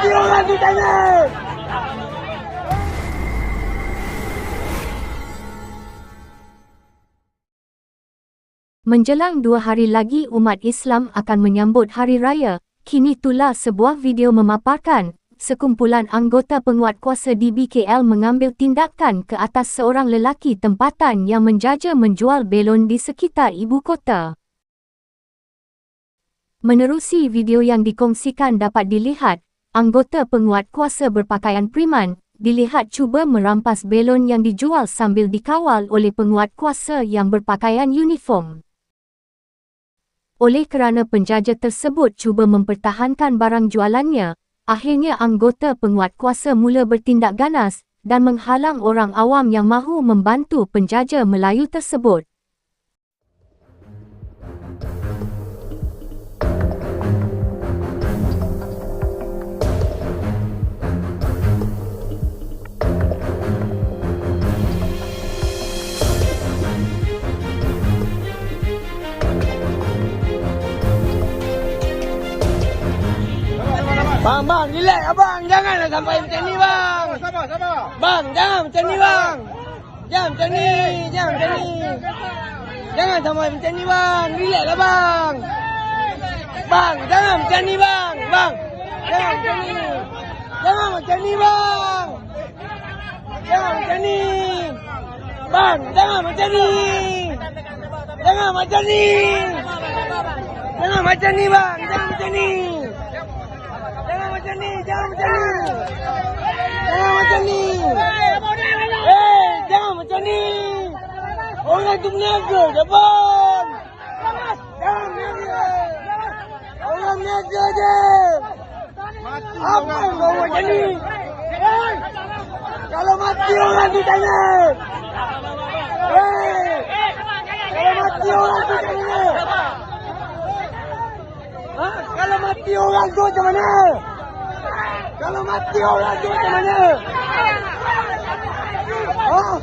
Menjelang dua hari lagi umat Islam akan menyambut Hari Raya, kini itulah sebuah video memaparkan, sekumpulan anggota penguat kuasa di BKL mengambil tindakan ke atas seorang lelaki tempatan yang menjaja menjual belon di sekitar ibu kota. Menerusi video yang dikongsikan dapat dilihat, anggota penguat kuasa berpakaian priman, dilihat cuba merampas belon yang dijual sambil dikawal oleh penguat kuasa yang berpakaian uniform. Oleh kerana penjaja tersebut cuba mempertahankan barang jualannya, akhirnya anggota penguat kuasa mula bertindak ganas dan menghalang orang awam yang mahu membantu penjaja Melayu tersebut. Bang, bang, relax abang. Janganlah sampai macam ni bang. Sabar, sabar. Bang, jangan macam ni bang. Jangan macam ni, jangan macam ni. Jangan sampai macam ni bang. Relax lah bang. Bang, jangan macam ni bang. Bang, jangan macam ni. Jangan macam ni bang. Jangan macam ni. Bang, jangan macam ni. Jangan macam ni. Jangan macam ni bang. Jangan macam ni. Jangan macam ni, jangan macam ni. Jangan macam ni. Eh, jangan macam ni. Orang tu meniaga bang. Jangan meniaga. Orang meniaga je. Apa yang buat macam ni? Eh, kalau mati orang tu tanya. Eh, kalau mati orang tu tanya. Ha? Kalau mati orang tu macam mana? Kalau mati orang tu macam mana? Oi?